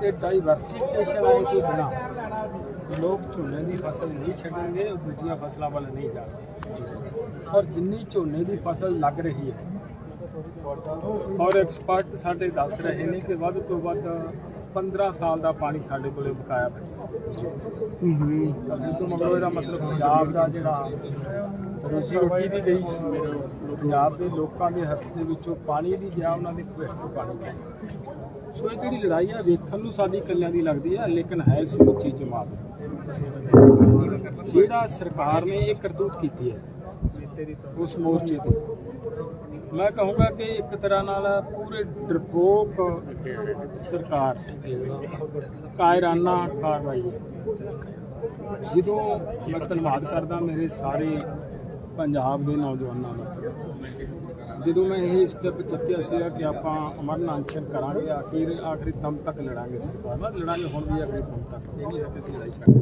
ਤੇ ਡਾਈਵਰਸਿਫਿਕੇਸ਼ਨ ਆਏ ਤੋਂ ਬਿਨਾ ਲੋਕ ਝੋਨੇ ਦੀ ਫਸਲ ਨਹੀਂ ਛੱਡਣਗੇ, ਉਹ ਦੂਜੀਆਂ ਫਸਲਾਂ ਵੱਲ ਨਹੀਂ ਜਾਣਗੇ। ਔਰ ਜਿੰਨੀ ਝੋਨੇ ਦੀ ਫਸਲ ਲੱਗ ਰਹੀ ਹੈ, ਔਰ ਐਕਸਪਰਟ ਸਾਡੇ ਦੱਸ ਰਹੇ ਨੇ ਕਿ ਵੱਧ ਤੋਂ ਵੱਧ 15 ਸਾਲ ਦਾ ਪਾਣੀ ਸਾਡੇ ਕੋਲੇ ਬਕਾਇਆ ਬਚਿਆ। ਇਹ ਤੋਂ ਮਗਰੋਂ ਇਹਦਾ ਮਤਲਬ ਪੰਜਾਬ ਦਾ ਜਿਹੜਾ ਰੋਜੀ ਰੋਟੀ ਦੀ ਗਈ ਪੰਜਾਬ ਦੇ ਲੋਕਾਂ ਦੇ ਹੱਥ ਦੇ ਵਿੱਚੋਂ ਪਾਣੀ ਦੀ ਗਿਆ ਉਹਨਾਂ ਦੇ ਭਵਿੱਖ ਤੋਂ ਪਾਣੀ ਸੋ ਇਹ ਜਿਹੜੀ ਲੜਾਈ ਆ ਵੇਖਣ ਨੂੰ ਸਾਡੀ ਕੱਲਿਆਂ ਦੀ ਲੱਗਦੀ ਆ ਲੇਕਿਨ ਹੈ ਸਮੁੱਚੀ ਜਮਾਤ। ਜਿਹੜਾ ਸਰਕਾਰ ਨੇ ਇਹ ਕਰਤੂਤ ਕੀਤੀ ਹੈ ਉਸ ਮੋਰਚੇ ਤੇ ਮੈਂ ਕਹੂੰਗਾ ਕਿ ਇੱਕ ਤਰ੍ਹਾਂ ਨਾਲ ਪੂਰੇ ਡਰਪੋਕ ਸਰਕਾਰ ਕਾਇਰਾਨਾ ਕਾਰਵਾਈ। ਜਦੋਂ ਮੈਂ ਧੰਨਵਾਦ ਕਰਦਾ ਮੇਰੇ ਸਾਰੇ ਪੰਜਾਬ ਦੇ ਨੌਜਵਾਨਾਂ ਦਾ ਜਦੋਂ ਮੈਂ ਇਹ ਸਟੈਪ ਚੱਕਿਆ ਸੀਗਾ ਕਿ ਆਪਾਂ ਅਮਰਨ ਅਨਸ਼ਨ ਕਰਾਂਗੇ, ਆਖਿਰ ਆਖਰੀ ਦਮ ਤੱਕ ਲੜਾਂਗੇ ਸਰਕਾਰ ਨਾਲ। ਲੜਾਂਗੇ, ਹੁਣ ਵੀ ਆਖਰੀ ਦਮ ਤੱਕ। ਇਹ ਨਹੀਂ ਹੈ ਕਿ ਅਸੀਂ ਲੜਾਈ ਛੱਡਾਂਗੇ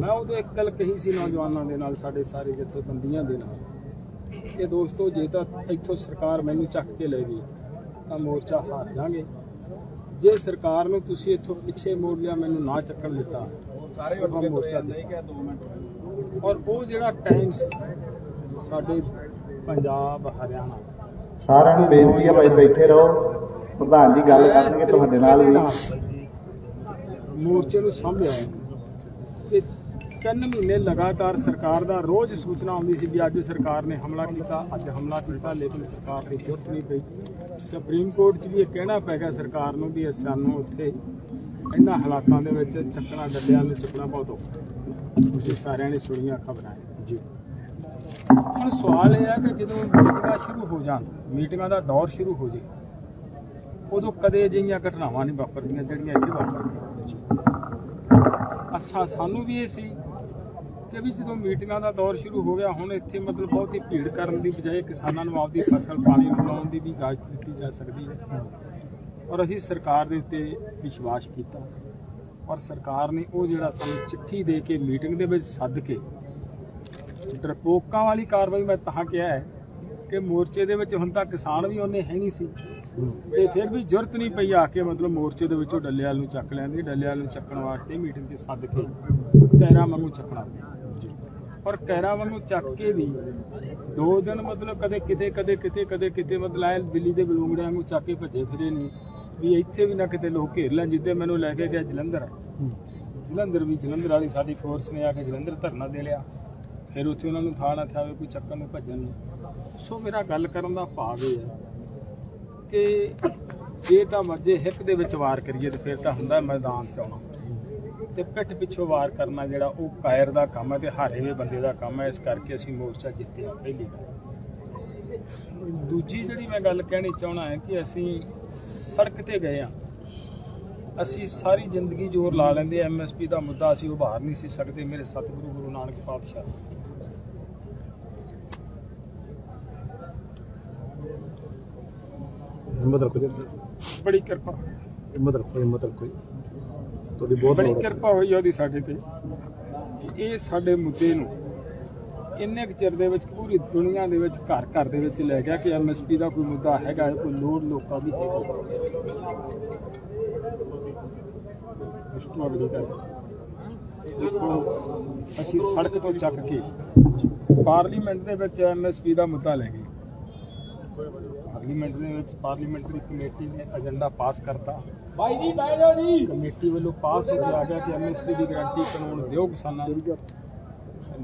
ਮੈਂ ਉਦੋਂ ਇੱਕ ਗੱਲ ਕਹੀ ਸੀ ਨੌਜਵਾਨਾਂ ਦੇ ਨਾਲ, ਸਾਡੇ ਸਾਰੇ ਜਥੇਬੰਦੀਆਂ ਦੇ ਨਾਲ। ਕਿ ਦੋਸਤੋ ਜੇ ਤਾਂ ਇੱਥੋਂ ਸਰਕਾਰ ਮੈਨੂੰ ਚੱਕ ਕੇ ਲੈ ਗਈ ਤਾਂ ਮੋਰਚਾ ਹਾਰ ਜਾਾਂਗੇ ਜੇ ਸਰਕਾਰ ਨੂੰ ਤੁਸੀਂ ਇੱਥੋਂ ਪਿੱਛੇ ਮੋੜ ਲਿਆ ਮੈਨੂੰ ਨਾ ਚੱਕਣ ਦਿੱਤਾ ਆਪਾਂ ਮੋਰਚਾ ਦੇ ਔਰ ਉਹ ਜਿਹੜਾ ਟਾਈਮ ਸੀ ਸਾਡੇ ਪੰਜਾਬ ਹਰਿਆਣਾ। ਸਾਰਿਆਂ ਨੂੰ ਬੇਨਤੀ ਹੈ ਭਾਈ ਬੈਠੇ ਰਹੋ। ਪ੍ਰਧਾਨ ਜੀ ਗੱਲ ਕਰਨਗੇ ਤੁਹਾਡੇ ਨਾਲ ਵੀ। ਮੋਰਚੇ ਨੂੰ ਸਾਂਭਿਆ ਕਿ ਤਿੰਨ ਮਹੀਨੇ ਲਗਾਤਾਰ ਸਰਕਾਰ ਦਾ ਰੋਜ਼ ਸੂਚਨਾ ਆਉਂਦੀ ਸੀ ਵੀ ਅੱਜ ਸਰਕਾਰ ਨੇ ਹਮਲਾ ਕੀਤਾ ਅੱਜ ਹਮਲਾ ਕੀਤਾ ਲੇਕਿਨ ਸਰਕਾਰ ਦੀ ਜ਼ਰੂਰਤ ਨਹੀਂ ਪਈ। ਸੁਪਰੀਮ ਕੋਰਟ 'ਚ ਵੀ ਇਹ ਕਹਿਣਾ ਪੈ ਗਿਆ ਸਰਕਾਰ ਨੂੰ ਵੀ ਸਾਨੂੰ ਉੱਥੇ ਇਹਨਾਂ ਹਾਲਾਤਾਂ ਦੇ ਵਿੱਚ ਚੱਕਣਾ ਡੱਡਿਆਂ ਨੂੰ ਚੁੱਕਣਾ ਬਹੁਤ ਔਖਾ। ਤੁਸੀਂ ਸਾਰਿਆਂ ਨੇ ਸੁਣੀਆਂ ਖਬਰਾਂ ਜੀ। ਹੁਣ ਸਵਾਲ ਇਹ ਹੈ ਕਿ ਜਦੋਂ ਮੀਟਿੰਗਾਂ ਸ਼ੁਰੂ ਹੋ ਜਾਣ ਮੀਟਿੰਗਾਂ ਦਾ ਦੌਰ ਸ਼ੁਰੂ ਹੋ ਜੇ ਉਦੋਂ ਕਦੇ ਅਜਿਹੀਆਂ ਘਟਨਾਵਾਂ ਨਹੀਂ ਵਾਪਰਦੀਆਂ ਜਿਹੜੀਆਂ ਇੱਥੇ ਵਾਪਰਦੀਆਂ। ਅੱਛਾ ਸਾਨੂੰ ਵੀ ਇਹ ਸੀ ਕਿ ਵੀ ਜਦੋਂ ਮੀਟਿੰਗਾਂ ਦਾ ਦੌਰ ਸ਼ੁਰੂ ਹੋ ਗਿਆ, ਹੁਣ ਇੱਥੇ ਮਤਲਬ ਬਹੁਤ ਹੀ ਭੀੜ ਕਰਨ ਦੀ ਬਜਾਏ ਕਿਸਾਨਾਂ ਨੂੰ ਆਪਦੀ ਫਸਲ ਪਾਣੀ ਨੂੰ ਦੀ ਵੀ ਗਾਜ਼ ਦਿੱਤੀ ਜਾ ਸਕਦੀ ਹੈ। ਔਰ ਅਸੀਂ ਸਰਕਾਰ ਦੇ ਉੱਤੇ ਵਿਸ਼ਵਾਸ ਕੀਤਾ। ਔਰ ਸਰਕਾਰ ਨੇ ਉਹ ਜਿਹੜਾ ਸਾਨੂੰ ਚਿੱਠੀ ਦੇ ਕੇ ਮੀਟਿੰਗ ਦੇ ਵਿੱਚ ਸੱਦ ਕੇ ਡਰਪੋਕਾਂ ਵਾਲੀ ਕਾਰਵਾਈ ਮੈਂ ਤਾਂ ਕਿਹਾ ਹੈ ਕਿ ਮੋਰਚੇ ਦੇ ਵਿੱਚ ਹੁਣ ਤਾਂ ਕਿਸਾਨ ਵੀ ਉਹਨੇ ਹੈ ਨਹੀਂ ਸੀ। ਤੇ ਫਿਰ ਵੀ ਜ਼ਰੂਰਤ ਨਹੀਂ ਪਈ ਆ ਕੇ ਮਤਲਬ ਮੋਰਚੇ ਦੇ ਵਿੱਚੋਂ ਡੱਲੇਵਾਲ ਨੂੰ ਚੱਕ ਲੈਂਦੇ ਡੱਲੇਵਾਲ ਨੂੰ ਚੱਕਣ ਵਾਸਤੇ ਮੀਟਿੰਗ 'ਚ ਸੱਦ ਕੇ ਕੈਰਾ ਵਾਂਗੂ ਚੱਕਣਾ। ਪਿਆ ਔਰ ਕੈਰਾ ਵਾਂਗੂ ਚੱਕ ਕੇ ਵੀ ਦੋ ਦਿਨ ਮਤਲਬ ਕਦੇ ਕਿਤੇ ਕਦੇ ਕਿਤੇ ਕਦੇ ਕਿਤੇ ਮਤਲਬ ਐ ਬਿੱਲੀ ਦੇ ਬਲੂੰਗੜਿਆਂ ਵਾਂਗੂ ਚੱਕ ਕੇ ਭੱਜੇ ਫਿਰੇ ਨਹੀਂ ਵੀ ਇੱਥੇ ਵੀ ਨਾ ਕਿਤੇ ਲੋਕ ਘੇਰ ਲੈਣ ਜਿੱਦੇ ਮੈਨੂੰ ਲੈ ਕੇ ਗਿਆ ਜਲੰਧਰ। ਜਲੰਧਰ ਵੀ ਜਲੰਧਰ ਵਾਲੀ ਸਾਡੀ ਫੋਰਸ ਨੇ ਆ ਕੇ ਜਲੰਧਰ ਧਰਨਾ ਦੇ ਲਿਆ। ਫਿਰ ਉੱਥੇ ਉਹਨਾਂ ਨੂੰ ਥਾਂ ਨਾ ਥਾਵੇ ਕੋਈ ਚੱਕਰ ਨੂੰ ਭੱਜਣ ਨੂੰ। ਸੋ ਮੇਰਾ ਗੱਲ ਕਰਨ ਦਾ ਭਾਵ ਇਹ ਹੈ ਕਿ ਜੇ ਤਾਂ ਮਰਜੇ ਹਿੱਕ ਦੇ ਵਿੱਚ ਵਾਰ ਕਰੀਏ ਤੇ ਫਿਰ ਤਾਂ ਹੁੰਦਾ ਮੈਦਾਨ ਚ ਆਉਣਾ। ਤੇ ਪਿੱਠ ਪਿੱਛੋਂ ਵਾਰ ਕਰਨਾ ਜਿਹੜਾ ਉਹ ਕਾਇਰ ਦਾ ਕੰਮ ਹੈ ਤੇ ਹਾਰੇ ਹੋਏ ਬੰਦੇ ਦਾ ਕੰਮ ਹੈ ਇਸ ਕਰਕੇ ਅਸੀਂ ਮੋਰਚਾ ਜਿੱਤਿਆ ਪਹਿਲੀ ਗੱਲ ਦੂਜੀ ਜਿਹੜੀ ਮੈਂ ਗੱਲ ਕਹਿਣੀ ਚਾਹਣਾ ਹੈ ਕਿ ਅਸੀਂ ਸੜਕ ਤੇ ਗਏ ਆ ਅਸੀਂ ਸਾਰੀ ਜ਼ਿੰਦਗੀ ਜ਼ੋਰ ਲਾ ਲੈਂਦੇ ਐਮਐਸਪੀ ਦਾ ਮੁੱਦਾ ਅਸੀਂ ਉਭਾਰ ਨਹੀਂ ਸੀ ਸਕਦੇ ਮੇਰੇ ਸਤਿਗੁਰੂ ਗੁਰੂ ਨਾਨਕ ਪਾਤਸ਼ਾਹ। ਹਿੰਮਤ ਰੱਖੋ ਜੀ। ਬੜੀ ਕਿਰਪਾ। ਹਿੰਮਤ ਰੱਖੋ ਹਿੰਮਤ ਰੱਖੋ ਤੁਹਾਡੀ ਬਹੁਤ ਬੜੀ ਹੈ। ਕਿਰਪਾ ਹੋਈ ਉਹਦੀ ਸਾਡੇ ਤੇ। ਇਹ ਸਾਡੇ ਮੁੱਦੇ ਨੂੰ ਇੰਨੇ ਕੁ ਚਿਰ ਦੇ ਵਿੱਚ ਪੂਰੀ ਦੁਨੀਆ ਦੇ ਵਿੱਚ ਘਰ ਘਰ ਦੇ ਵਿੱਚ ਲੈ ਗਿਆ ਕਿ ਐਮਐਸਪੀ ਦਾ ਕੋਈ ਮੁੱਦਾ ਹੈਗਾ ਹੈ, ਕੋਈ ਲੋੜ ਲੋਕਾਂ ਦੀ ਦੇਖੋ ਅਸੀਂ ਸੜਕ ਤੋਂ ਚੱਕ ਕੇ ਪਾਰਲੀਮੈਂਟ ਦੇ ਵਿੱਚ ਐਮਐਸਪੀ ਦਾ ਮੁੱਦਾ ਲੈ ਗਏ। ਪਾਰਲੀਮੈਂਟ ਦੇ ਵਿੱਚ ਪਾਰਲੀਮੈਂਟਰੀ ਕਮੇਟੀ ਨੇ ਏਜੰਡਾ ਪਾਸ ਕਰਤਾ। ਭਾਈ ਜੀ ਬਹਿ ਜਾਓ ਜੀ। ਕਮੇਟੀ ਵੱਲੋਂ ਪਾਸ ਹੋ ਕੇ ਆ ਗਿਆ ਕਿ ਐਮਐਸਪੀ ਦੀ ਗਾਰੰਟੀ ਕਾਨੂੰਨ ਦਿਓ ਕਿਸਾਨਾਂ ਨੂੰ।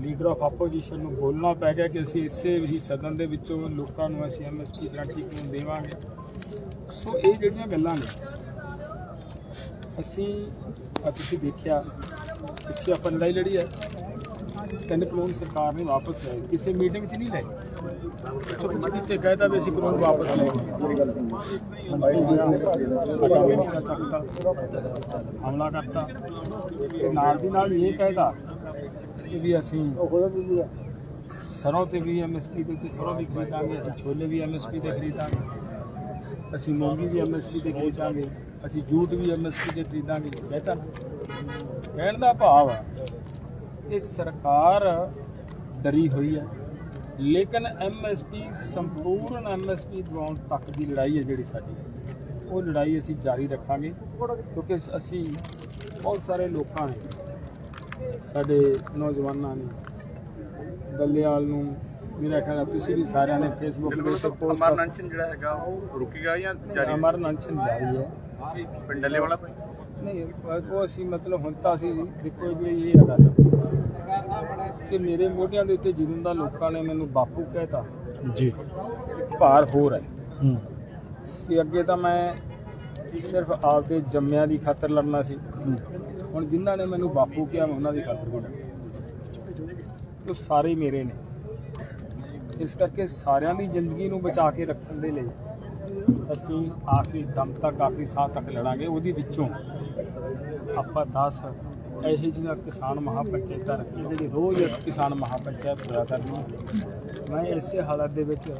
ਲੀਡਰ ਆਫ ਆਪੋਜੀਸ਼ਨ ਨੂੰ ਬੋਲਣਾ ਪੈ ਗਿਆ ਕਿ ਅਸੀਂ ਇਸੇ ਹੀ ਸਦਨ ਦੇ ਵਿੱਚੋਂ ਲੋਕਾਂ ਨੂੰ ਅਸੀਂ ਐਮਐਸਪੀ ਗਾਰੰਟੀ ਕਾਨੂੰਨ ਦੇਵਾਂਗੇ। ਸੋ ਇਹ ਜਿਹੜੀਆਂ ਗੱਲਾਂ ਨੇ ਅਸੀਂ ਤੁਸੀਂ ਦੇਖਿਆ ਪਿੱਛੇ ਆਪਾਂ ਲੜਾਈ ਲੜੀ ਹੈ। ਤਿੰਨ ਕਾਨੂੰਨ ਸਰਕਾਰ ਨੇ ਵਾਪਸ ਲਏ ਕਿਸੇ ਮੀਟਿੰਗ 'ਚ ਨਹੀਂ ਲਏ। ਚੁੱਪ ਚੁਪੀਤੇ ਕਹਿਤਾ ਵੀ ਅਸੀਂ ਕਾਨੂੰਨ ਵਾਪਸ ਲੈ ਸਾਡਾ ਮੋਰਚਾ ਚੱਕਤਾ ਹਮਲਾ ਕਰਤਾ। ਤੇ ਨਾਲ ਦੀ ਨਾਲ ਇਹ ਕਹਿਤਾ ਕਿ ਵੀ ਅਸੀਂ ਸਰੋਂ ਤੇ ਵੀ ਐਮਐਸਪੀ ਦੇ ਸਰੋਂ ਵੀ ਖਰੀਦਾਂਗੇ, ਅਸੀਂ ਛੋਲੇ ਵੀ ਐਮਐਸਪੀ ਤੇ ਖਰੀਦਾਂਗੇ, ਅਸੀਂ ਮੂੰਗੀ ਵੀ ਐਮਐਸਪੀ ਤੇ ਖਰੀਦਾਂਗੇ, ਅਸੀਂ ਜੂਟ ਵੀ ਐਮਐਸਪੀ ਤੇ ਖਰੀਦਾਂਗੇ। ਕਹਿਤਾ ਕਹਿਣ ਦਾ ਭਾਵ ਆ ਕਿ ਸਰਕਾਰ ਡਰੀ ਹੋਈ ਹੈ ਲੇਕਿਨ ਐਮਐਸਪੀ ਸੰਪੂਰਨ ਐਮਐਸਪੀ ਦਿਵਾਉਣ ਤੱਕ ਦੀ ਲੜਾਈ ਹੈ ਜਿਹੜੀ ਸਾਡੀ। ਉਹ ਲੜਾਈ ਅਸੀਂ ਜਾਰੀ ਰੱਖਾਂਗੇ ਕਿਉਂਕਿ ਅਸੀਂ ਬਹੁਤ ਸਾਰੇ ਲੋਕਾਂ ਨੇ ਸਾਡੇ ਨੌਜਵਾਨਾਂ ਨੇ ਦੱਲੇਵਾਲ ਨੂੰ ਮੇਰਾ ਖਿਆਲ ਹੈ ਤੁਸੀਂ ਵੀ ਸਾਰਿਆਂ ਨੇ ਫੇਸਬੁੱਕ ਉੱਤੇ ਪੋਸਟ ਅਮਰਨੰਚਨ ਜਿਹੜਾ ਹੈਗਾ ਉਹ ਰੁਕੇਗਾ ਜਾਂ ਜਾਰੀ ਅਮਰ ਅਨਸ਼ਨ ਜਾਰੀ ਹੈ। ਪਿੰਡਲੇ ਵਾਲਾ ਕੋਈ? ਨਹੀਂ ਉਹ ਅਸੀਂ ਮਤਲਬ ਹੁਣ ਤਾਂ ਅਸੀਂ ਦੇਖੋ ਜੀ ਇਹ ਗੱਲ ਕਿ ਮੇਰੇ ਮੋਢਿਆਂ ਦੇ ਉੱਤੇ ਜਦੋਂ ਦਾ ਲੋਕਾਂ ਨੇ ਮੈਨੂੰ ਬਾਪੂ ਕਹਿਤਾ ਜੀ। ਭਾਰ ਹੋਰ ਹੈ। ਹੂੰ। ਕਿ ਅੱਗੇ ਤਾਂ ਮੈਂ ਸਿਰਫ ਆਪਦੇ ਜੰਮਿਆਂ ਦੀ ਖਾਤਰ ਲੜਨਾ ਸੀ। ਹੁਣ ਜਿਨ੍ਹਾਂ ਨੇ ਮੈਨੂੰ ਬਾਪੂ ਕਿਹਾ ਮੈਂ ਉਹਨਾਂ ਦੀ ਖਾਤਰ ਵੀ ਲੜਨਾ ਉਹ ਸਾਰੇ ਮੇਰੇ ਨੇ। ਇਸ ਕਰਕੇ ਸਾਰਿਆਂ ਦੀ ਜ਼ਿੰਦਗੀ ਨੂੰ ਬਚਾ ਕੇ ਰੱਖਣ ਦੇ ਲਈ ਅਸੀਂ ਆਖਰੀ ਦਮ ਤੱਕ ਆਖਰੀ ਸਾਹ ਤੱਕ ਲੜਾਂਗੇ। ਉਹਦੇ ਵਿੱਚੋਂ ਆਪਾਂ 10 ਇਹੋ ਜਿਹੀਆਂ ਕਿਸਾਨ ਮਹਾਪੰਚਾਇਤਾਂ ਰੱਖੀਆਂ ਜਿਹੜੀ ਰੋਜ਼ ਇੱਕ ਕਿਸਾਨ ਮਹਾਪੰਚਾਇਤ ਹੋਇਆ ਕਰਨੀ ਮੈਂ ਇਸੇ ਹਾਲਤ ਦੇ ਵਿੱਚ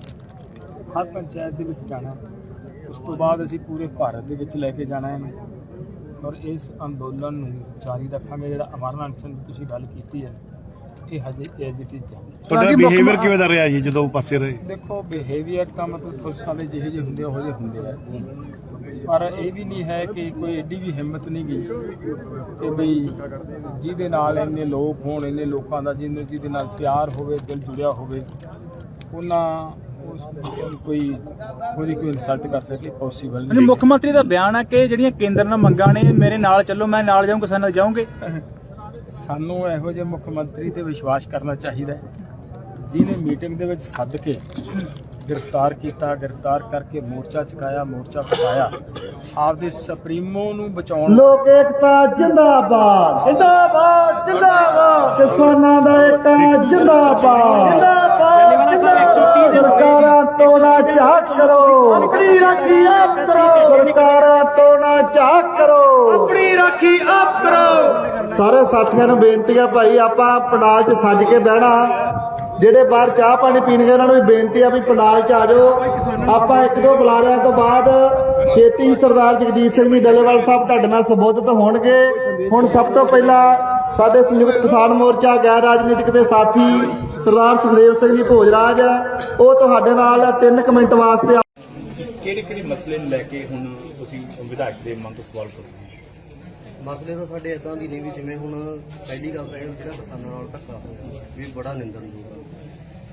ਹਰ ਪੰਚਾਇਤ ਦੇ ਵਿੱਚ ਜਾਣਾ। ਉਸ ਤੋਂ ਬਾਅਦ ਅਸੀਂ ਪੂਰੇ ਭਾਰਤ ਦੇ ਵਿੱਚ ਲੈ ਕੇ ਜਾਣਾ ਇਹਨੂੰ। ਔਰ ਇਸ ਅੰਦੋਲਨ ਨੂੰ ਜਾਰੀ ਰੱਖਾਂਗੇ ਜਿਹੜਾ ਅਮਰਨ ਅਨਸ਼ਨ ਦੀ ਤੁਸੀਂ ਗੱਲ ਕੀਤੀ ਹੈ ਇਹ ਹਜੇ ਐਜ ਇਟ ਇਜ਼ ਤੁਹਾਡਾ ਬਿਹੇਵੀਅਰ ਕਿਵੇਂ ਦਾ ਰਿਹਾ ਜੀ ਜਦੋਂ ਪਾਸੇ ਰਹੇ? ਦੇਖੋ ਬਿਹੇਵੀਅਰ ਤਾਂ ਮਤਲਬ ਪੁਲਿਸ ਵਾਲੇ ਜਿਹੇ ਜਿਹੇ ਹੁੰਦੇ ਉਹੋ ਜਿਹੇ ਹੁੰਦੇ ਆ। ਪਰ ਇਹ ਵੀ ਨਹੀਂ ਹੈ ਕਿ ਕੋਈ ਐਡੀ ਵੀ ਹਿੰਮਤ ਨਹੀਂ ਗਈ ਕਿ ਬਈ ਜਿਹਦੇ ਨਾਲ ਇੰਨੇ ਲੋਕ ਹੋਣ ਇੰਨੇ ਲੋਕਾਂ ਦਾ ਜਿਹਦੇ ਜਿਹਦੇ ਨਾਲ ਪਿਆਰ ਹੋਵੇ ਦਿਲ ਜੁੜਿਆ ਹੋਵੇ ਉਹਨਾਂ ਕੋਈ ਉਹਦੀ ਕੋਈ ਇਨਸਲਟ ਕਰ ਸਕੇ ਪੋਸੀਬਲ ਨਹੀਂ ਮੁੱਖ ਮੰਤਰੀ ਦਾ ਬਿਆਨ ਹੈ ਕਿ ਜਿਹੜੀਆਂ ਕੇਂਦਰ ਨਾਲ ਮੰਗਾਂ ਨੇ ਮੇਰੇ ਨਾਲ ਚੱਲੋ ਮੈਂ ਨਾਲ ਜਾਊਂ ਕਿਸਾਨਾਂ ਨਾਲ ਜਾਊਂਗੇ। ਸਾਨੂੰ ਇਹੋ ਜਿਹੇ ਮੁੱਖ ਮੰਤਰੀ ਤੇ ਵਿਸ਼ਵਾਸ ਕਰਨਾ ਚਾਹੀਦਾ ਹੈ। ਜਿਹਨੇ ਮੀਟਿੰਗ ਦੇ ਵਿੱਚ ਸੱਦ ਕੇ ਗ੍ਰਿਫਤਾਰ ਕੀਤਾ ਗ੍ਰਿਫਤਾਰ ਕਰਕੇ ਮੋਰਚਾ ਚੁਕਾਇਆ ਮੋਰਚਾ ਪਕਾਇਆ ਆਪਦੇ ਸੁਪਰੀਮੋ ਨੂੰ ਬਚਾਉਣ ਲੋਕ ਏਕਤਾ ਜਿੰਦਾਬਾਦ। ਜਿੰਦਾਬਾਦ ਜਿੰਦਾਬਾਦ। ਕਿਸਾਨਾਂ ਦਾ ਏਕਾ ਜਿੰਦਾਬਾਦ। ਸਰਕਾਰਾਂ ਤੋਂ ਨਾ ਝਾਕ ਕਰੋ। ਆਪਣੀ ਰਾਖੀ ਆਪ ਕਰੋ। ਸਰਕਾਰਾਂ ਤੋਂ ਨਾ ਝਾਕ ਕਰੋ। ਆਪਣੀ ਰਾਖੀ ਆਪ ਕਰੋ। ਸਾਰੇ ਸਾਥੀਆਂ ਨੂੰ ਬੇਨਤੀ ਆ ਭਾਈ ਆਪਾਂ ਪੰਡਾਲ 'ਚ ਸੱਜ ਕੇ ਬਹਿਣਾ। ਜਿਹੜੇ ਬਾਹਰ ਚਾਹ ਪਾਣੀ ਪੀਣਗੇ, ਉਹਨਾਂ ਨੂੰ ਵੀ ਬੇਨਤੀ ਆ ਵੀ ਪੰਡਾਲ 'ਚ ਆ ਜਾਓ। ਆਪਾਂ ਇੱਕ ਦੋ ਬੁਲਾਰਿਆਂ ਤੋਂ ਬਾਅਦ ਛੇਤੀ ਹੀ ਸਰਦਾਰ ਜਗਜੀਤ ਸਿੰਘ ਜੀ ਡੱਲੇਵਾਲ ਸਾਹਿਬ ਤੁਹਾਡੇ ਨਾਲ ਸੰਬੋਧਿਤ ਹੋਣਗੇ। ਹੁਣ ਸਭ ਤੋਂ ਪਹਿਲਾਂ ਸਾਡੇ ਸੰਯੁਕਤ ਕਿਸਾਨ ਮੋਰਚਾ, ਗੈਰ ਰਾਜਨੀਤਿਕ ਦੇ ਸਾਥੀ ਸਰਦਾਰ ਸੁਖਦੇਵ ਸਿੰਘ ਜੀ ਭੋਜਰਾਜ, ਉਹ ਤੁਹਾਡੇ ਨਾਲ 3 ਮਿੰਟ ਵਾਸਤੇ ਕਿਹੜੇ ਕਿਹੜੇ ਮਸਲੇ ਨੂੰ ਲੈ ਕੇ ਹੁਣ ਤੁਸੀਂ ਵਿਧਾਇਕ ਦੇ ਮਨ ਤੋਂ ਸਵਾਲ ਕਰਦੇ ਮਸਲੇ ਤਾਂ ਸਾਡੇ ਇਦਾਂ ਦੀ ਨਹੀਂ ਵੀ ਜਿਵੇਂ ਹੁਣ ਪਹਿਲੀ ਗੱਲ ਤਾਂ ਇਹ ਵੀ ਜਿਹੜਾ ਕਿਸਾਨਾਂ ਨਾਲ ਧੱਕਾ ਹੋਇਆ ਵੀ ਬੜਾ ਨਿੰਦਣਯੋਗ ਆ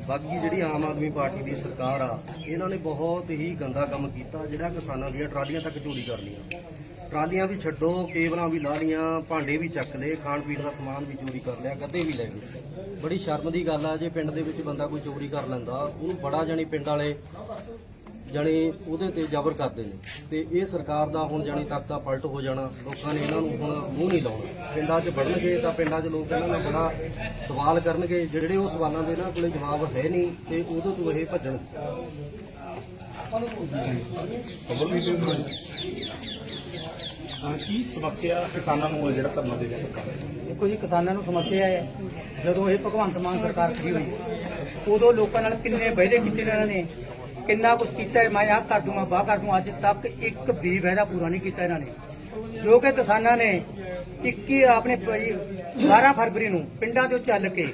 ਬਾਕੀ ਜਿਹੜੀ ਆਮ ਆਦਮੀ ਪਾਰਟੀ ਦੀ ਸਰਕਾਰ ਆ, ਇਹਨਾਂ ਨੇ ਬਹੁਤ ਹੀ ਗੰਦਾ ਕੰਮ ਕੀਤਾ ਜਿਹੜਾ ਕਿਸਾਨਾਂ ਦੀਆਂ ਟਰਾਲੀਆਂ ਤੱਕ ਚੋਰੀ ਕਰ ਲਈਆਂ। ਟਰਾਲੀਆਂ ਵੀ ਛੱਡੋ, ਕੇਬਲਾਂ ਵੀ ਲਾ ਲਈਆਂ, ਭਾਂਡੇ ਵੀ ਚੱਕ ਲਏ, ਖਾਣ ਪੀਣ ਦਾ ਸਮਾਨ ਵੀ ਚੋਰੀ ਕਰ ਲਿਆ, ਗੱਦੇ ਵੀ ਲੈ ਗਏ। ਬੜੀ ਸ਼ਰਮ ਦੀ ਗੱਲ ਆ, ਜੇ ਪਿੰਡ ਦੇ ਵਿੱਚ ਬੰਦਾ ਕੋਈ ਚੋਰੀ ਕਰ ਲੈਂਦਾ, ਉਹਨੂੰ ਬੜਾ ਜਾਣੀ ਪਿੰਡ ਵਾਲੇ ਜਾਣੀ ਉਹਦੇ ਤੇ ਜ਼ਬਰ ਕਰਦੇ ਨੇ। ਤੇ ਇਹ ਸਰਕਾਰ ਦਾ ਹੁਣ ਜਾਣੀ ਤਖਤਾ ਪਲਟ ਹੋ ਜਾਣਾ ਲੋਕਾਂ ਨੇ ਇਹਨਾਂ ਨੂੰ ਹੁਣ ਮੂੰਹ ਨਹੀਂ ਲਾਉਣਾ। ਪਿੰਡਾਂ 'ਚ ਵੜਨਗੇ ਤਾਂ ਪਿੰਡਾਂ 'ਚ ਲੋਕ ਇਹਨਾਂ ਨਾਲ ਬੜਾ ਸਵਾਲ ਕਰਨਗੇ। ਜਿਹੜੇ ਉਹ ਸਵਾਲਾਂ ਦੇ ਇਹਨਾਂ ਕੋਲੇ ਜਵਾਬ ਹੈ ਨਹੀਂ ਤੇ ਉਦੋਂ ਤੋਂ ਇਹ ਭੱਜਣ। ਕੀ ਸਮੱਸਿਆ ਕਿਸਾਨਾਂ ਨੂੰ ਜਿਹੜਾ ਧਰਨਾ ਦੇ ਰਿਹਾ ਸਰਕਾਰ ਦੇਖੋ ਜੀ ਕਿਸਾਨਾਂ ਨੂੰ ਸਮੱਸਿਆ ਹੈ ਜਦੋਂ ਇਹ ਭਗਵੰਤ ਮਾਨ ਸਰਕਾਰ ਖੜੀ ਹੋਈ ਉਦੋਂ ਲੋਕਾਂ ਨਾਲ ਕਿੰਨੇ ਵਾਅਦੇ ਕੀਤੇ ਨੇ ਇਹਨਾਂ ਨੇ। ਕਿੰਨਾ ਕੁਝ ਕੀਤਾ ਹੈ, ਮੈਂ ਆਹ ਕਰ ਦੂੰਗਾ ਬਾਹ ਕਰ ਦੂੰਗਾ ਅੱਜ ਤੱਕ ਇੱਕ ਵੀ ਵਾਅਦਾ ਪੂਰਾ ਨਹੀਂ ਕੀਤਾ ਇਹਨਾਂ ਨੇ। ਜੋ ਕਿ ਕਿਸਾਨਾਂ ਨੇ 21 ਆਪਣੇ 12 ਫਰਵਰੀ ਨੂੰ ਪਿੰਡਾਂ ਤੋਂ ਚੱਲ ਕੇ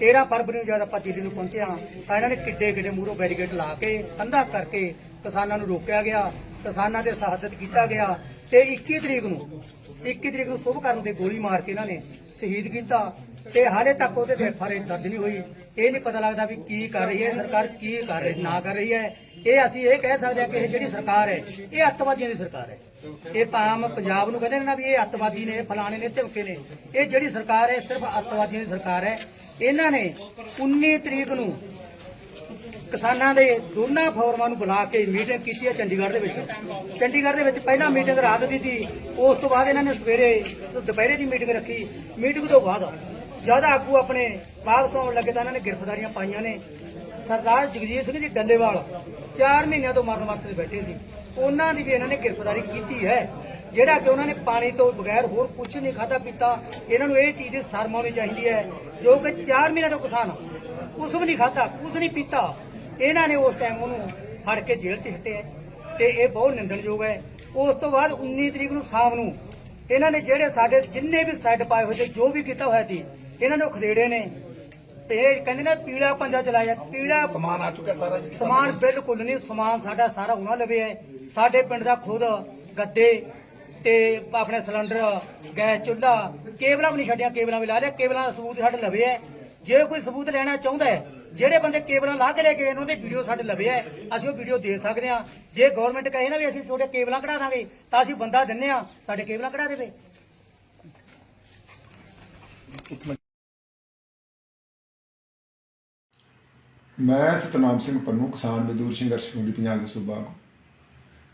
13 ਫਰਵਰੀ ਨੂੰ ਜਦ ਆਪਾਂ ਦਿੱਲੀ ਨੂੰ ਪਹੁੰਚੇ ਹਾਂ ਤਾਂ ਇਹਨਾਂ ਨੇ ਕਿੱਡੇ ਕਿੱਡੇ ਮੂਹਰੋਂ ਬੈਰੀਕੇਡ ਲਾ ਕੇ ਅੰਧਾ ਕਰਕੇ ਕਿਸਾਨਾਂ ਨੂੰ ਰੋਕਿਆ ਗਿਆ ਕਿਸਾਨਾਂ ਦੇ ਸਹਾਦਤ ਕੀਤਾ ਗਿਆ ਤੇ 21 ਤਰੀਕ ਨੂੰ 21 ਤਰੀਕ ਨੂੰ ਸ਼ੁਭ ਕਰਨ ਤੇ ਗੋਲੀ ਮਾਰ ਕੇ ਇਹਨਾਂ ਨੇ ਸ਼ਹੀਦ ਕੀਤਾ ਤੇ ਹਾਲੇ ਤੱਕ ਉਹਦੇ ਤੇ ਫਰੇ ਦਰਜ ਨਹੀਂ ਹੋਈ। ਇਹ ਨਹੀਂ ਪਤਾ ਲੱਗਦਾ ਵੀ ਕੀ ਕਰ ਰਹੀ ਹੈ, ਸਰਕਾਰ ਕੀ ਕਰ ਰਹੀ, ਨਾ ਕਰ ਰਹੀ ਹੈ। ਇਹ ਅਸੀਂ ਇਹ ਕਹਿ ਸਕਦੇ ਹਾਂ ਕਿ ਇਹ ਜਿਹੜੀ ਸਰਕਾਰ ਹੈ, ਇਹ ਅੱਤਵਾਦੀਆਂ ਦੀ ਸਰਕਾਰ ਹੈ। ਇਹ ਪਾਮ ਪੰਜਾਬ ਨੂੰ ਕਹਿੰਦੇ ਨੇ ਨਾ ਵੀ ਇਹ ਅੱਤਵਾਦੀ ਨੇ ਫਲਾਣੇ ਨੇ ਧਮਕੇ ਨੇ। ਇਹ ਜਿਹੜੀ ਸਰਕਾਰ ਹੈ ਸਿਰਫ ਅੱਤਵਾਦੀਆਂ ਦੀ ਸਰਕਾਰ ਹੈ। ਇਹਨਾਂ ਨੇ 19 ਤਰੀਕ ਨੂੰ ਕਿਸਾਨਾਂ ਦੇ ਦੋਨਾਂ ਫੋਰਮਾਂ ਨੂੰ ਬੁਲਾ ਕੇ ਮੀਟਿੰਗ ਕੀਤੀ ਹੈ ਚੰਡੀਗੜ੍ਹ ਦੇ ਵਿੱਚ। ਚੰਡੀਗੜ੍ਹ ਦੇ ਵਿੱਚ ਪਹਿਲਾਂ ਮੀਟਿੰਗ ਰਾਤ ਦੀ ਸੀ, ਉਸ ਤੋਂ ਬਾਅਦ ਇਹਨਾਂ ਨੇ ਸਵੇਰੇ ਦੁਪਹਿਰੇ ਦੀ ਮੀਟਿੰਗ ਰੱਖੀ। ਮੀਟਿੰਗ ਤੋਂ ਬਾਅਦ ਜਦ ਆਗੂ ਆਪਣੇ ਵਾਪਸ ਆਉਣ ਲੱਗੇ ਤਾਂ ਇਹਨਾਂ ਨੇ ਗ੍ਰਿਫਤਾਰੀਆਂ ਪਾਈਆਂ ਨੇ। ਸਰਦਾਰ ਜਗਜੀਤ ਸਿੰਘ ਜੀ ਡੱਲੇਵਾਲ 4 ਮਹੀਨਿਆਂ ਤੋਂ ਮਰਨ ਵਰਤ ਤੇ ਬੈਠੇ ਸੀ। ਉਹਨਾਂ ਦੀ ਵੀ ਇਹਨਾਂ ਨੇ ਗ੍ਰਿਫਤਾਰੀ ਕੀਤੀ ਹੈ। ਜਿਹੜਾ ਕਿ ਉਹਨਾਂ ਨੇ ਪਾਣੀ ਤੋਂ ਬਗੈਰ ਹੋਰ ਕੁਝ ਨਹੀਂ ਖਾਧਾ ਪੀਤਾ, ਇਹਨਾਂ ਨੂੰ ਇਹ ਚੀਜ਼ ਦੀ ਸ਼ਰਮ ਆਉਣੀ ਚਾਹੀਦੀ ਹੈ। ਜੋ ਕਿ 4 ਮਹੀਨਿਆਂ ਤੋਂ ਕਿਸਾਨ ਕੁਝ ਵੀ ਨਹੀਂ ਖਾਧਾ ਕੁਝ ਨਹੀਂ ਪੀਤਾ, ਇਹਨਾਂ ਨੇ ਉਸ ਟਾਈਮ ਉਹਨੂੰ ਫੜ ਕੇ ਜੇਲ੍ਹ 'ਚ ਹਿੱਟਿਆ ਤੇ ਇਹ ਬਹੁਤ ਨਿੰਦਣਯੋਗ ਹੈ। ਉਸ ਤੋਂ ਬਾਅਦ 19 ਤਰੀਕ ਨੂੰ ਸ਼ਾਮ ਨੂੰ ਇਹਨਾਂ ਨੇ ਜਿਹੜੇ ਸਾਡੇ ਜਿੰਨੇ ਵੀ ਸਾਈਡ ਪਾਏ ਹੋਏ ਤੇ ਜੋ ਵੀ ਕੀਤਾ ਹੋਇਆ ਸੀ ਇਹਨਾਂ ਨੇ ਖਦੇੜੇ ਨੇ। ਇਹ ਕਹਿੰਦੇ ਨੇ ਪੀਲਾ ਪੰਜਾ ਚਲਾਇਆ ਪੀਲਾ ਸਮਾਨ ਆ ਚੁੱਕਾ ਸਾਰਾ ਜੀ। ਸਮਾਨ ਬਿਲਕੁਲ ਨਹੀਂ ਸਮਾਨ ਸਾਡਾ ਸਾਰਾ ਉਹਨਾਂ ਲਵੇ ਹੈ। ਸਾਡੇ ਪਿੰਡ ਦਾ ਖੁਦ ਗੱਦੇ ਤੇ ਆਪਣੇ ਸਿਲੰਡਰ ਗੈਸ ਚੁੱਲ੍ਹਾ ਕੇਬਲਾਂ ਵੀ ਨਹੀਂ ਛੱਡਿਆ ਕੇਬਲਾਂ ਵੀ ਲਾ ਲਿਆ। ਕੇਬਲਾਂ ਦਾ ਸਬੂਤ ਸਾਡੇ ਲਵੇ ਹੈ। ਜੇ ਕੋਈ ਸਬੂਤ ਲੈਣਾ ਚਾਹੁੰਦਾ ਹੈ ਜਿਹੜੇ ਬੰਦੇ ਕੇਬਲਾਂ ਲਾ ਕੇ ਲੈ ਕੇ ਉਹਨਾਂ ਦੇ ਵੀਡੀਓ ਸਾਡੇ ਲਵੇ ਹੈ। ਅਸੀਂ ਉਹ ਵੀਡੀਓ ਦੇ ਸਕਦੇ ਹਾਂ। ਜੇ ਗਵਰਨਮੈਂਟ ਕਹੇ ਨਾ ਵੀ ਅਸੀਂ ਤੁਹਾਡੇ ਕੇਬਲਾਂ ਕਢਾ ਦਾਂਗੇ ਤਾਂ ਅਸੀਂ ਬੰਦਾ ਦਿੰਨੇ ਆ ਸਾਡੇ ਕੇਬਲਾਂ ਕਢਾ ਦੇਵੇ। ਮੈਂ ਸਤਨਾਮ ਸਿੰਘ ਪੰਨੂ, ਕਿਸਾਨ ਮਜ਼ਦੂਰ ਸੰਘਰਸ਼ ਕਮੇਟੀ ਪੰਜਾਬ ਦੇ ਸੂਬਾ ਆਗੂ।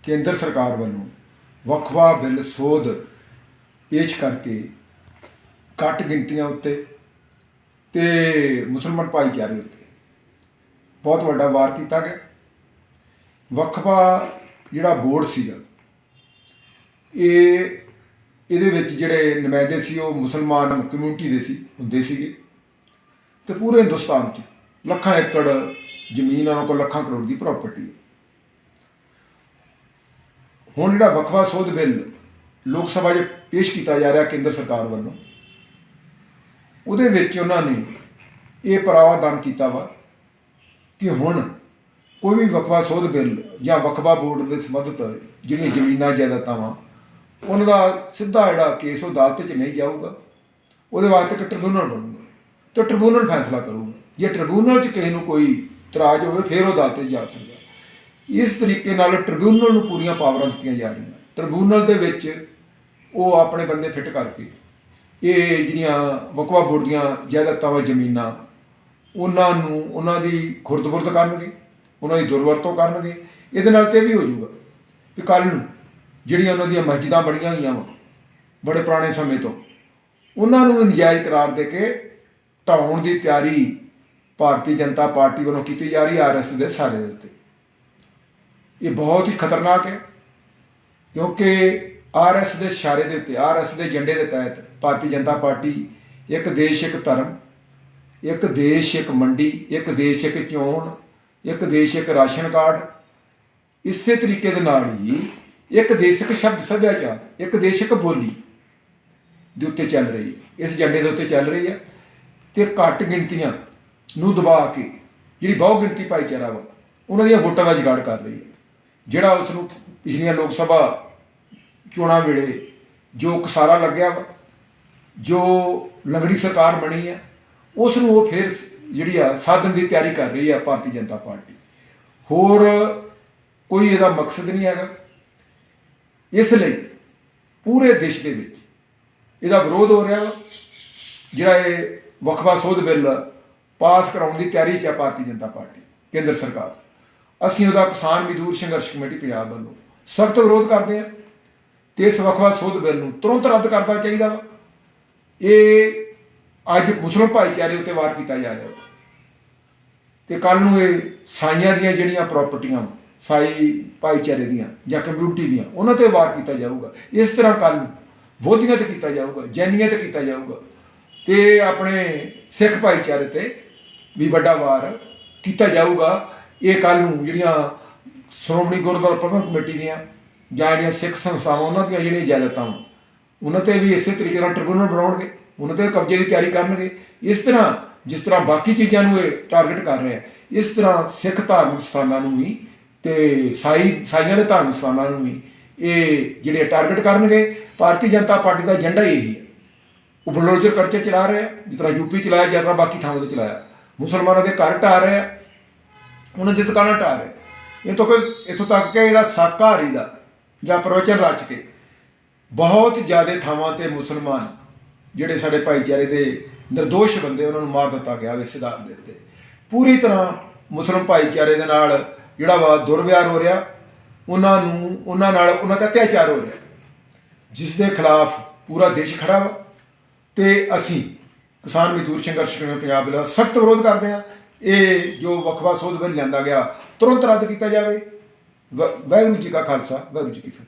ਕੇਂਦਰ ਸਰਕਾਰ ਵੱਲੋਂ ਵੱਖਵਾ ਬਿੱਲ ਸੋਧ ਪੇਸ਼ ਕਰਕੇ ਘੱਟ ਗਿਣਤੀਆਂ ਉੱਤੇ ਤੇ ਮੁਸਲਮਾਨ ਭਾਈਚਾਰੇ ਉੱਤੇ ਬਹੁਤ ਵੱਡਾ ਵਾਰ ਕੀਤਾ ਗਿਆ ਵੱਖਵਾ ਜਿਹੜਾ ਬੋਰਡ ਸੀਗਾ, ਇਹ ਇਹਦੇ ਵਿੱਚ ਜਿਹੜੇ ਨੁਮਾਇੰਦੇ ਸੀ, ਉਹ ਮੁਸਲਮਾਨ ਕਮਿਊਨਿਟੀ ਦੇ ਸੀ, ਹੁੰਦੇ ਸੀਗੇ ਤੇ ਪੂਰੇ ਹਿੰਦੁਸਤਾਨ 'ਚ ਲੱਖਾਂ ਏਕੜ ਜ਼ਮੀਨ ਉਹਨਾਂ ਕੋਲ ਲੱਖਾਂ ਕਰੋੜ ਦੀ ਪ੍ਰਾਪਰਟੀ ਹੁਣ ਜਿਹੜਾ ਵਕਫਾ ਸੋਧ ਬਿੱਲ ਲੋਕ ਸਭਾ 'ਚ ਪੇਸ਼ ਕੀਤਾ ਜਾ ਰਿਹਾ ਕੇਂਦਰ ਸਰਕਾਰ ਵੱਲੋਂ, ਉਹਦੇ ਵਿੱਚ ਉਹਨਾਂ ਨੇ ਇਹ ਪ੍ਰਾਵਧਾਨ ਕੀਤਾ ਵਾ ਕਿ ਹੁਣ ਕੋਈ ਵੀ ਵਕਵਾ ਸੋਧ ਬਿੱਲ ਜਾਂ ਵਕਵਾ ਬੋਰਡ ਦੇ ਸੰਬੰਧਿਤ ਜਿਹੜੀਆਂ ਜ਼ਮੀਨਾਂ ਜਾਇਦਾਦਾਂ ਵਾ, ਉਹਨਾਂ ਦਾ ਸਿੱਧਾ ਜਿਹੜਾ ਕੇਸ ਉਹ ਅਦਾਲਤ 'ਚ ਨਹੀਂ ਜਾਊਗਾ। ਉਹਦੇ ਵਾਸਤੇ ਇੱਕ ਟ੍ਰਿਬਿਊਨਲ ਬਣੂਗਾ। ਤਾਂ ਟ੍ਰਿਬਿਊਨਲ ਫੈਸਲਾ ਕਰੂਗਾ। ਜੇ ਟ੍ਰਿਬਿਊਨਲ 'ਚ ਕਿਸੇ ਨੂੰ ਕੋਈ ਇਤਰਾਜ਼ ਹੋਵੇ, ਫਿਰ ਉਹ ਅਦਾਲਤ 'ਚ ਜਾ ਸਕਦਾ ਇਸ ਤਰੀਕੇ ਨਾਲ ਟ੍ਰਿਬਿਊਨਲ ਨੂੰ ਪੂਰੀਆਂ ਪਾਵਰਾਂ ਦਿੱਤੀਆਂ ਜਾ ਰਹੀਆਂ ਟ੍ਰਿਬਿਊਨਲ ਦੇ ਵਿੱਚ ਉਹ ਆਪਣੇ ਬੰਦੇ ਫਿੱਟ ਕਰਕੇ, ਇਹ ਜਿਹੜੀਆਂ ਵਕਵਾ ਬੋਰਡ ਦੀਆਂ ਜਾਇਦਾਦਾਂ ਵਾ ਜ਼ਮੀਨਾਂ, ਉਹਨਾਂ ਨੂੰ, ਉਹਨਾਂ ਦੀ ਖੁਰਦ-ਬੁਰਦ ਕਰਨਗੇ, ਉਹਨਾਂ ਦੀ ਦੁਰਵਰਤੋਂ ਕਰਨਗੇ। ਇਹਦੇ ਨਾਲ ਤੇ ਇਹ ਵੀ ਹੋ ਜਾਊਗਾ ਕਿ ਕੱਲ ਨੂੰ ਜਿਹੜੀਆਂ ਉਹਨਾਂ ਦੀਆਂ ਮਸਜਿਦਾਂ ਬਣੀਆਂ ਹੋਈਆਂ ਵਾ, ਬੜੇ ਪੁਰਾਣੇ ਸਮੇਂ ਤੋਂ, ਉਹਨਾਂ ਨੂੰ ਨਜਾਇਜ਼ ਕਰਾਰ ਦੇ ਕੇ ਢਾਉਣ ਦੀ ਤਿਆਰੀ ਭਾਰਤੀ ਜਨਤਾ ਪਾਰਟੀ ਵੱਲੋਂ ਕੀਤੀ ਜਾ ਰਹੀ ਆਰਐਸ ਦੇ ਸਾਰੇ ਦੇ ਉੱਤੇ। ਇਹ ਬਹੁਤ ਹੀ ਖਤਰਨਾਕ ਹੈ, ਕਿਉਂਕਿ ਆਰਐਸ ਦੇ ਇਸ਼ਾਰੇ ਦੇ ਉੱਤੇ ਆਰਐਸ ਦੇ ਏਜੰਡੇ ਦੇ ਤਹਿਤ ਭਾਰਤੀ ਜਨਤਾ ਪਾਰਟੀ ਇੱਕ ਦੇਸ਼, ਇੱਕ ਧਰਮ, ਇੱਕ ਦੇਸ਼, ਇੱਕ ਮੰਡੀ, ਇੱਕ ਦੇਸ਼, ਇੱਕ ਚੋਣ, ਇੱਕ ਦੇਸ਼, ਇੱਕ ਰਾਸ਼ਨ ਕਾਰਡ, ਇਸੇ ਤਰੀਕੇ ਦੇ ਨਾਲ ਹੀ ਇੱਕ ਦੇਸ਼ਕ ਸ਼ਬਦ ਸੱਭਿਆਚਾਰ, ਇੱਕ ਦੇਸ਼, ਇੱਕ ਬੋਲੀ ਦੇ ਉੱਤੇ ਚੱਲ ਰਹੀ ਹੈ। ਇਸ ਏਜੰਡੇ ਦੇ ਉੱਤੇ ਚੱਲ ਰਹੀ ਹੈ। ਤੇ ਘੱਟ ਗਿਣਤੀਆਂ ਨੂੰ ਦਬਾ ਕੇ ਜਿਹੜੀ ਬਹੁ ਗਿਣਤੀ ਭਾਈਚਾਰਾ ਵਾ, ਉਹਨਾਂ ਦੀਆਂ ਵੋਟਾਂ ਦਾ ਜੁਗਾੜ ਕਰ ਰਹੀ ਹੈ। ਜਿਹੜਾ ਉਸ ਨੂੰ ਪਿਛਲੀਆਂ ਲੋਕ ਸਭਾ ਚੋਣਾਂ ਵੇਲੇ ਜੋ ਕਸਾਰਾ ਲੱਗਿਆ ਵਾ, ਜੋ ਲੰਗੜੀ ਸਰਕਾਰ ਬਣੀ ਹੈ, ਉਸ ਨੂੰ ਉਹ ਫਿਰ ਜਿਹੜੀ ਆ ਸਾਧਨ ਦੀ ਤਿਆਰੀ ਕਰ ਰਹੀ ਹੈ ਭਾਰਤੀ ਜਨਤਾ ਪਾਰਟੀ। ਹੋਰ ਕੋਈ ਇਹਦਾ ਮਕਸਦ ਨਹੀਂ ਹੈਗਾ। ਇਸ ਲਈ ਪੂਰੇ ਦੇਸ਼ ਦੇ ਵਿੱਚ ਇਹਦਾ ਵਿਰੋਧ ਹੋ ਰਿਹਾ ਵਾ, ਜਿਹੜਾ ਇਹ ਵੱਖਵਾ ਸੋਧ ਬਿੱਲ ਪਾਸ ਕਰਾਉਣ ਦੀ ਤਿਆਰੀ 'ਚ ਹੈ ਭਾਰਤੀ ਜਨਤਾ ਪਾਰਟੀ ਕੇਂਦਰ ਸਰਕਾਰ। ਅਸੀਂ ਉਹਦਾ ਕਿਸਾਨ ਮਜ਼ਦੂਰ ਸੰਘਰਸ਼ ਕਮੇਟੀ ਪੰਜਾਬ ਵੱਲੋਂ ਸਖਤ ਵਿਰੋਧ ਕਰਦੇ ਹਾਂ ਤੇ ਇਸ ਵੱਖਵਾ ਸੋਧ ਬਿੱਲ ਨੂੰ ਤੁਰੰਤ ਰੱਦ ਕਰਨਾ ਚਾਹੀਦਾ ਵਾ। ਇਹ ਅੱਜ ਮੁਸਲਮਾਨ ਭਾਈਚਾਰੇ ਉੱਤੇ ਵਾਰ ਕੀਤਾ ਜਾ ਰਿਹਾ ਵਾ। ਤੇ ਕੱਲ ਨੂੰ ਇਹ ਸਾਈਆਂ ਦੀਆਂ ਜਿਹੜੀਆਂ ਪ੍ਰਾਪਰਟੀਆਂ ਵਾ, ਸਾਈ ਭਾਈਚਾਰੇ ਦੀਆਂ ਜਾਂ ਕਮਿਊਨਿਟੀ ਦੀਆਂ ਉਹਨਾਂ ਤੇ ਵਾਰ ਕੀਤਾ ਜਾਊਗਾ। ਇਸ ਤਰ੍ਹਾਂ ਕੱਲ ਬੋਧੀਆਂ ਤੇ ਕੀਤਾ ਜਾਊਗਾ ਜੈਨੀਆਂ ਤੇ ਕੀਤਾ ਜਾਊਗਾ। ਤੇ ਆਪਣੇ ਸਿੱਖ ਭਾਈਚਾਰੇ ਤੇ ਵੀ ਵੱਡਾ ਵਾਰ ਕੀਤਾ ਜਾਊਗਾ। ਇਹ ਕੱਲ ਨੂੰ ਜਿਹੜੀਆਂ ਸ਼੍ਰੋਮਣੀ ਗੁਰਦੁਆਰਾ ਪ੍ਰਬੰਧਕ ਕਮੇਟੀ ਦੀਆਂ ਜਾਂ ਜਿਹੜੀਆਂ ਸਿੱਖ ਸੰਸਥਾਵਾਂ ਉਹਨਾਂ ਦੀਆਂ ਜਿਹੜੀਆਂ ਇਜਾਜ਼ਤਾਂ ਵਾ, ਉਹਨਾਂ ਤੇ ਵੀ ਇਸੇ ਤਰੀਕੇ ਨਾਲ ਟ੍ਰਿਬਿਊਨਲ ਬਣਾਉਣਗੇ ਉਹਨਾਂ ਤੇ ਕਬਜ਼ੇ ਦੀ ਤਿਆਰੀ ਕਰਨਗੇ। ਇਸ ਤਰ੍ਹਾਂ ਜਿਸ ਤਰ੍ਹਾਂ ਬਾਕੀ ਚੀਜ਼ਾਂ ਨੂੰ ਇਹ ਟਾਰਗੇਟ ਕਰ ਰਿਹਾ ਇਸ ਤਰ੍ਹਾਂ ਸਿੱਖ ਧਾਰਮਿਕ ਸਥਾਨਾਂ ਨੂੰ ਵੀ ਤੇ ਸਾਈ ਸਾਈਆਂ ਦੇ ਧਾਰਮਿਕ ਸਥਾਨਾਂ ਨੂੰ ਵੀ ਇਹ ਜਿਹੜੇ ਟਾਰਗੇਟ ਕਰਨਗੇ ਭਾਰਤੀ ਜਨਤਾ ਪਾਰਟੀ ਦਾ ਏਜੰਡਾ ਹੀ ਇਹੀ ਹੈ। ਉਹ ਬਲੋਚਰ ਕਰਚੇ ਚਲਾ ਰਿਹਾ ਜਿਸ ਤਰ੍ਹਾਂ ਯੂਪੀ ਚਲਾਇਆ, ਜਿਸ ਤਰ੍ਹਾਂ ਬਾਕੀ ਥਾਵਾਂ ਤੇ ਚਲਾਇਆ। ਮੁਸਲਮਾਨਾਂ ਦੇ ਘਰ ਢਾਹ ਰਿਹਾ ਉਹਨਾਂ ਦੀ ਦੁਕਾਨਾਂ ਢਾਹ ਰਿਹਾ ਇਹ ਤੋਂ ਕੋਈ ਇੱਥੋਂ ਤੱਕ ਕਿ ਜਿਹੜਾ ਸਾਕਾਹਾਰੀ ਦਾ, ਜਾਂ ਪ੍ਰਵਚਨ ਰਚ ਕੇ ਬਹੁਤ ਜ਼ਿਆਦਾ ਥਾਵਾਂ ਤੇ ਮੁਸਲਮਾਨ ਜਿਹੜੇ ਸਾਡੇ ਭਾਈਚਾਰੇ ਦੇ નિર્ਦੋਸ਼ ਬੰਦੇ, ਉਹਨਾਂ ਨੂੰ ਮਾਰ ਦਿੱਤਾ ਗਿਆ ਵੇ ਸਿਧਾਂਤ ਦੇ ਉੱਤੇ। ਪੂਰੀ ਤਰ੍ਹਾਂ ਮੁਸਲਮ ਭਾਈਚਾਰੇ ਦੇ ਨਾਲ ਜਿਹੜਾ ਵਾ ਦੁਰਵਿਹਾਰ ਹੋ ਰਿਹਾ, ਉਹਨਾਂ ਨੂੰ, ਉਹਨਾਂ ਨਾਲ ਉਹਨਾਂ ਦਾ ਅਤਿਆਚਾਰ ਹੋ ਰਿਹਾ। ਜਿਸ ਦੇ ਖਿਲਾਫ ਪੂਰਾ ਦੇਸ਼ ਖੜਾ ਵਾ। ਤੇ ਅਸੀਂ ਕਿਸਾਨ ਮਜ਼ਦੂਰ ਸੰਘਰਸ਼ ਕਮੇਟੀ ਪੰਜਾਬ ਦਾ ਸਖਤ ਵਿਰੋਧ ਕਰਦੇ ਹਾਂ? ਇਹ ਜੋ ਵਕਫਾ ਸੋਧ ਬਿੱਲ ਲਿਆਂਦਾ ਗਿਆ, ਤੁਰੰਤ ਰੱਦ ਕੀਤਾ ਜਾਵੇ। ਵ- ਵਾਹਿਗੁਰੂ ਜੀ ਕਾ ਖਾਲਸਾ, ਵਾਹਿਗੁਰੂ ਜੀ ਕੀ ਫਤਿਹ।